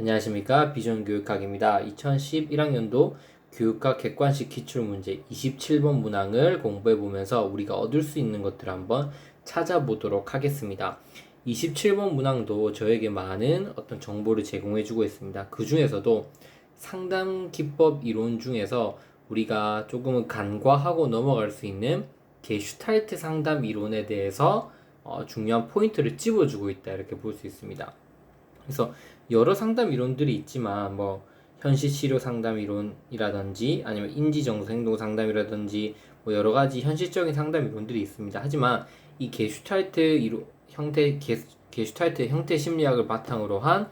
안녕하십니까 비전교육학입니다. 2011학년도 교육학 객관식 기출문제 27번 문항을 공부해 보면서 우리가 얻을 수 있는 것들을 한번 찾아보도록 하겠습니다. 27번 문항도 저에게 많은 어떤 정보를 제공해 주고 있습니다. 그 중에서도 상담 기법 이론 중에서 우리가 조금은 간과하고 넘어갈 수 있는 게슈탈트 상담 이론에 대해서 어, 중요한 포인트를 찝어주고 있다 이렇게 볼 수 있습니다. 그래서 여러 상담 이론들이 있지만 뭐 현실 치료 상담 이론이라든지 아니면 인지 정서 행동 상담이라든지 뭐 여러 가지 현실적인 상담 이론들이 있습니다. 하지만 이 게슈탈트 이론 형태 게, 게슈탈트 형태 심리학을 바탕으로 한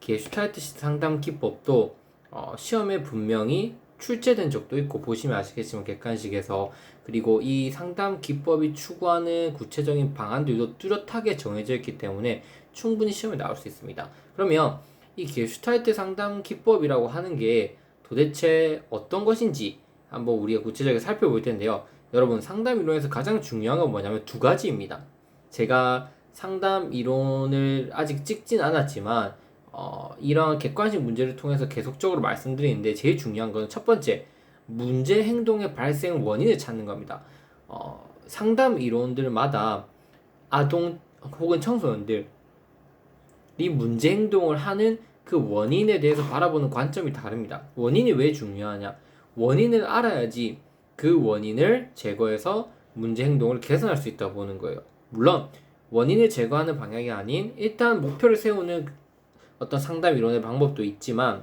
게슈탈트 상담 기법도 어, 시험에 분명히 출제된 적도 있고 보시면 아시겠지만 객관식에서 그리고 이 상담 기법이 추구하는 구체적인 방안들도 뚜렷하게 정해져 있기 때문에 충분히 시험에 나올 수 있습니다. 그러면 이 게슈탈트 상담 기법이라고 하는 게 도대체 어떤 것인지 한번 우리가 구체적으로 살펴볼 텐데요. 여러분 상담 이론에서 가장 중요한 건 뭐냐면 두 가지입니다. 제가 상담 이론을 아직 찍진 않았지만 어, 이런 객관식 문제를 통해서 계속적으로 말씀드리는데 제일 중요한 건 첫 번째 문제 행동의 발생 원인을 찾는 겁니다. 어, 상담 이론들마다 아동 혹은 청소년들 이 문제 행동을 하는 그 원인에 대해서 바라보는 관점이 다릅니다. 원인이 왜 중요하냐? 원인을 알아야지 그 원인을 제거해서 문제 행동을 개선할 수 있다고 보는 거예요. 물론 원인을 제거하는 방향이 아닌 일단 목표를 세우는 어떤 상담 이론의 방법도 있지만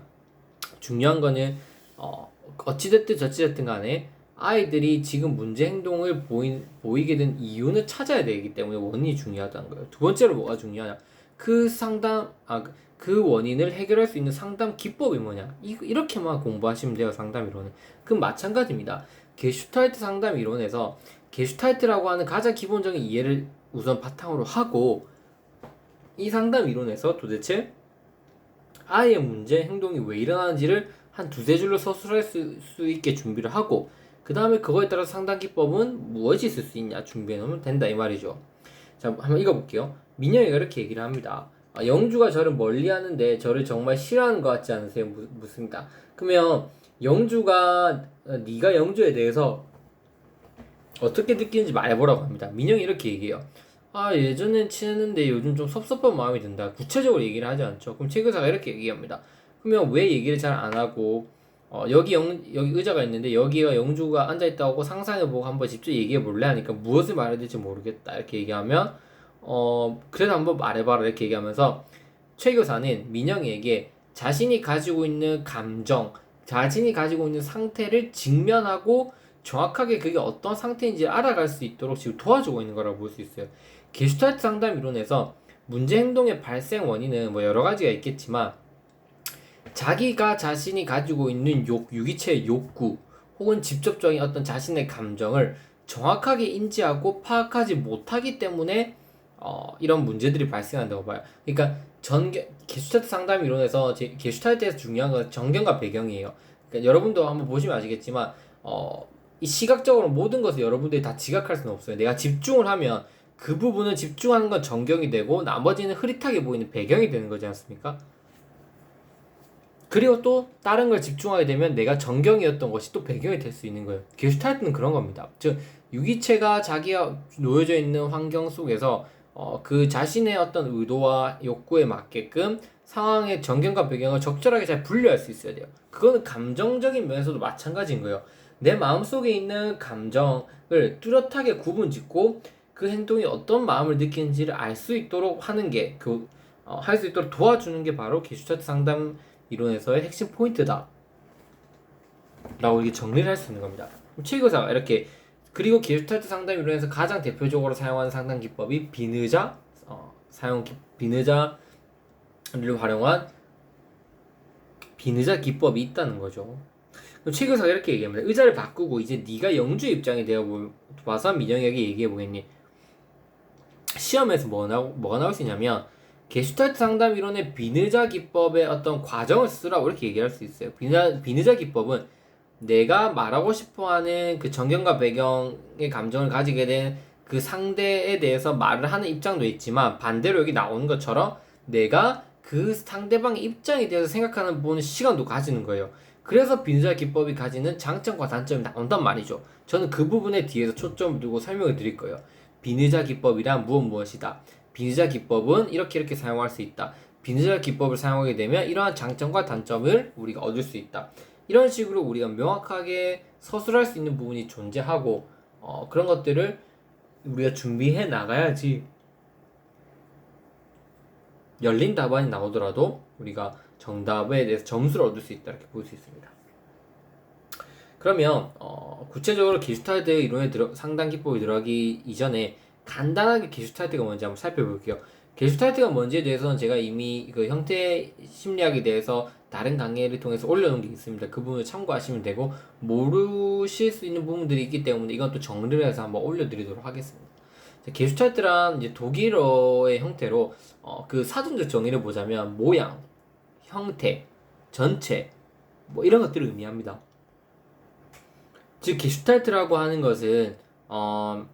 중요한 거는 어, 어찌됐든 저찌됐든 간에 아이들이 지금 문제 행동을 보이, 보이게 된 이유는 찾아야 되기 때문에 원인이 중요하다는 거예요. 두 번째로 뭐가 중요하냐? 그 상담, 아, 그 원인을 해결할 수 있는 상담 기법이 뭐냐? 이, 이렇게만 공부하시면 돼요, 상담 이론은. 그 마찬가지입니다. 게슈탈트 상담 이론에서 게슈탈트라고 하는 가장 기본적인 이해를 우선 바탕으로 하고 이 상담 이론에서 도대체 아이의 문제 행동이 왜 일어나는지를 한 두세 줄로 서술할 수, 수 있게 준비를 하고 그 다음에 그거에 따라 상담 기법은 무엇이 있을 수 있냐 준비해 놓으면 된다 이 말이죠. 자 한번 읽어볼게요. 민영이가 이렇게 얘기를 합니다. 아, 영주가 저를 멀리 하는데 저를 정말 싫어하는 것 같지 않으세요? 무, 묻습니다. 그러면 영주가 어, 네가 영주에 대해서 어떻게 느끼는지 말해보라고 합니다. 민영이 이렇게 얘기해요. 아 예전엔 친했는데 요즘 좀 섭섭한 마음이 든다. 구체적으로 얘기를 하지 않죠. 그럼 최 교사가 이렇게 얘기합니다. 그러면 왜 얘기를 잘 안 하고 어, 여기 영, 여기 의자가 있는데 여기가 영주가 앉아 있다고 상상해보고 한번 직접 얘기해 볼래? 하니까 무엇을 말해야 될지 모르겠다. 이렇게 얘기하면 어 그래도 한번 말해봐라. 이렇게 얘기하면서 최 교사는 민영이에게 자신이 가지고 있는 감정, 자신이 가지고 있는 상태를 직면하고 정확하게 그게 어떤 상태인지 알아갈 수 있도록 지금 도와주고 있는 거라고 볼 수 있어요. 게슈탈트 상담 이론에서 문제 행동의 발생 원인은 뭐 여러 가지가 있겠지만 자기가 자신이 가지고 있는 욕, 유기체의 욕구 혹은 직접적인 어떤 자신의 감정을 정확하게 인지하고 파악하지 못하기 때문에 어, 이런 문제들이 발생한다고 봐요. 그러니까 전개 게슈탈트 상담 이론에서 제, 게슈탈트에서 중요한 건 전경과 배경이에요. 그러니까 여러분도 한번 보시면 아시겠지만 어, 이 시각적으로 모든 것을 여러분들이 다 지각할 수는 없어요. 내가 집중을 하면 그 부분을 집중하는 건 전경이 되고 나머지는 흐릿하게 보이는 배경이 되는 거지 않습니까? 그리고 또 다른 걸 집중하게 되면 내가 전경이었던 것이 또 배경이 될 수 있는 거예요. 게슈탈트는 그런 겁니다. 즉 유기체가 자기가 놓여져 있는 환경 속에서 어, 그 자신의 어떤 의도와 욕구에 맞게끔 상황의 전경과 배경을 적절하게 잘 분류할 수 있어야 돼요. 그거는 감정적인 면에서도 마찬가지인 거예요. 내 마음속에 있는 감정을 뚜렷하게 구분짓고 그 행동이 어떤 마음을 느끼는지를 알 수 있도록 하는 게그 어, 할수 있도록 도와주는 게 바로 게슈탈트 상담 이론에서의 핵심 포인트다. 라고 이게 정리를 할 수 있는 겁니다. 최교사가 이렇게 그리고 게슈탈트 상담 이론에서 가장 대표적으로 사용하는 상담 기법이 비느자 어, 사용 기, 비느자를 활용한 비느자 기법이 있다는 거죠. 최 교사가 이렇게 얘기합니다. 의자를 바꾸고 이제 네가 영주 입장이 되어 봐서 민영에게 얘기해 보겠니? 시험에서 뭐 나, 뭐가 나올 수 있냐면 게슈탈트 상담 이론의 비느자 기법의 어떤 과정을 쓰라고 이렇게 얘기할 수 있어요. 비느자, 비느자 기법은 내가 말하고 싶어 하는 그 정경과 배경의 감정을 가지게 된 그 상대에 대해서 말을 하는 입장도 있지만 반대로 여기 나오는 것처럼 내가 그 상대방의 입장에 대해서 생각하는 보는 시간도 가지는 거예요. 그래서 비누자 기법이 가지는 장점과 단점이 나온단 말이죠. 저는 그 부분에 뒤에서 초점을 두고 설명을 드릴 거예요. 비누자 기법이란 무엇 무엇이다. 비누자 기법은 이렇게 이렇게 사용할 수 있다. 비누자 기법을 사용하게 되면 이러한 장점과 단점을 우리가 얻을 수 있다. 이런 식으로 우리가 명확하게 서술할 수 있는 부분이 존재하고 어, 그런 것들을 우리가 준비해 나가야지 열린 답안이 나오더라도 우리가 정답에 대해서 점수를 얻을 수 있다 이렇게 볼 수 있습니다. 그러면 어, 구체적으로 게슈탈트 이론에 들어 상당 기법이 들어가기 이전에 간단하게 게슈탈트가 뭔지 한번 살펴볼게요. 게슈탈트가 뭔지에 대해서는 제가 이미 그 형태 심리학에 대해서 다른 강의를 통해서 올려놓은 게 있습니다. 그 부분을 참고하시면 되고 모르실 수 있는 부분들이 있기 때문에 이건 또 정리를 해서 한번 올려드리도록 하겠습니다. 게슈탈트란 이제 독일어의 형태로 어, 그 사전적 정의를 보자면 모양, 형태, 전체 뭐 이런 것들을 의미합니다. 즉 게슈탈트라고 하는 것은 어,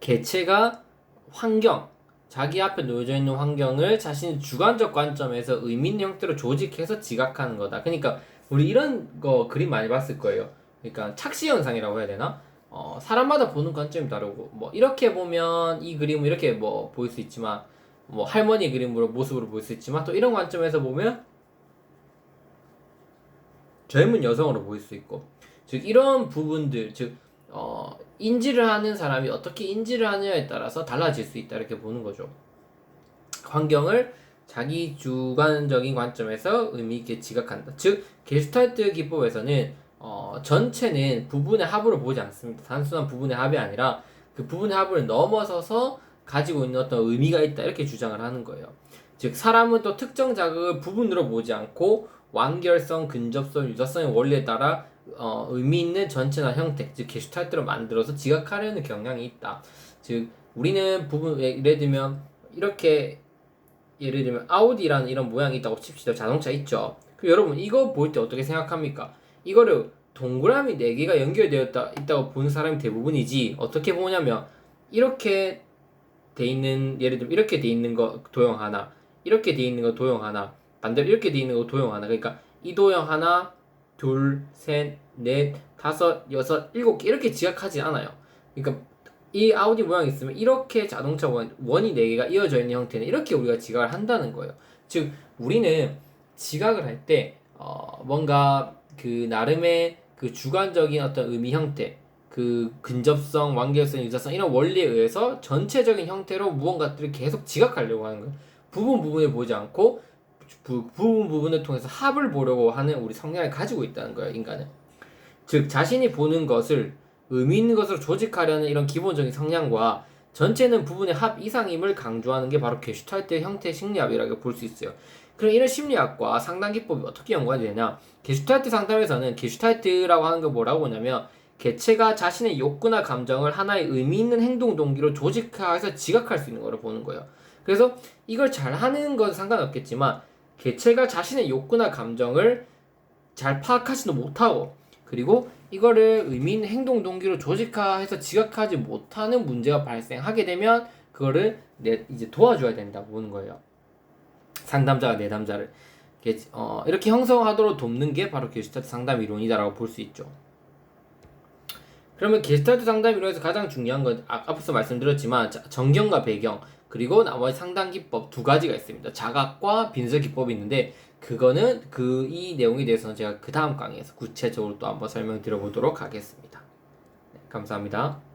개체가 환경, 자기 앞에 놓여져 있는 환경을 자신의 주관적 관점에서 의미 있는 형태로 조직해서 지각하는 거다. 그러니까 우리 이런 거 그림 많이 봤을 거예요. 그러니까 착시 현상이라고 해야 되나? 어, 사람마다 보는 관점이 다르고 뭐 이렇게 보면 이 그림은 이렇게 뭐 보일 수 있지만 뭐 할머니 그림으로 모습으로 보일 수 있지만 또 이런 관점에서 보면 젊은 여성으로 보일 수 있고 즉 이런 부분들 즉 어, 인지를 하는 사람이 어떻게 인지를 하느냐에 따라서 달라질 수 있다 이렇게 보는 거죠. 환경을 자기 주관적인 관점에서 의미 있게 지각한다. 즉 게슈탈트 기법에서는 어, 전체는 부분의 합으로 보지 않습니다. 단순한 부분의 합이 아니라 그 부분의 합을 넘어서서 가지고 있는 어떤 의미가 있다 이렇게 주장을 하는 거예요. 즉 사람은 또 특정 자극을 부분으로 보지 않고 완결성, 근접성, 유사성의 원리에 따라 어, 의미 있는 전체나 형태, 즉 게슈탈트로 만들어서 지각하려는 경향이 있다. 즉 우리는 부분 예를 들면 이렇게 예를 들면 아우디라는 이런 모양이 있다고 칩시다. 자동차 있죠. 그럼 여러분 이거 볼 때 어떻게 생각합니까? 이거를 동그라미 4개가 연결되었다 있다고 보는 사람이 대부분이지 어떻게 보냐면 이렇게 돼 있는 예를 들면 이렇게 돼 있는 거 도형 하나 이렇게 돼 있는 거 도형 하나 반대로 이렇게 돼 있는 거 도형 하나 그러니까 이 도형 하나 둘, 셋, 넷, 다섯, 여섯, 일곱 개 이렇게 지각하지 않아요. 그러니까 이 아우디 모양이 있으면 이렇게 자동차 원, 원이 네 개가 이어져 있는 형태는 이렇게 우리가 지각을 한다는 거예요. 즉 우리는 지각을 할때 어, 뭔가 그 나름의 그 주관적인 어떤 의미 형태, 그 근접성, 완결성, 유사성 이런 원리에 의해서 전체적인 형태로 무언가들을 계속 지각하려고 하는 거예요. 부분 부분을 보지 않고 부, 부분 부분을 통해서 합을 보려고 하는 우리 성향을 가지고 있다는 거예요, 인간은. 즉 자신이 보는 것을 의미 있는 것으로 조직하려는 이런 기본적인 성향과 전체는 부분의 합 이상임을 강조하는 게 바로 게슈탈트 형태 심리학이라고 볼 수 있어요. 그럼 이런 심리학과 상담 기법이 어떻게 연관이 되냐? 게슈탈트 상담에서는 게슈탈트라고 하는 거 뭐라고 보냐면 개체가 자신의 욕구나 감정을 하나의 의미 있는 행동 동기로 조직화해서 지각할 수 있는 거로 보는 거예요. 그래서 이걸 잘 하는 건 상관없겠지만 개체가 자신의 욕구나 감정을 잘 파악하지도 못하고 그리고 이거를 의미 있는 행동 동기로 조직화해서 지각하지 못하는 문제가 발생하게 되면 그거를 내 이제 도와줘야 된다 보는 거예요. 상담자가 내담자를 어, 이렇게 형성하도록 돕는 게 바로 게슈탈트 상담 이론이다라고 볼 수 있죠. 그러면 게스탈트 상담 이론에서 가장 중요한 건 아, 앞서 말씀드렸지만 정경과 배경 그리고 나머지 상담 기법 두 가지가 있습니다. 자각과 빈설 기법이 있는데 그거는 그 이 내용에 대해서는 제가 그 다음 강의에서 구체적으로 또 한번 설명드려 보도록 하겠습니다. 네, 감사합니다.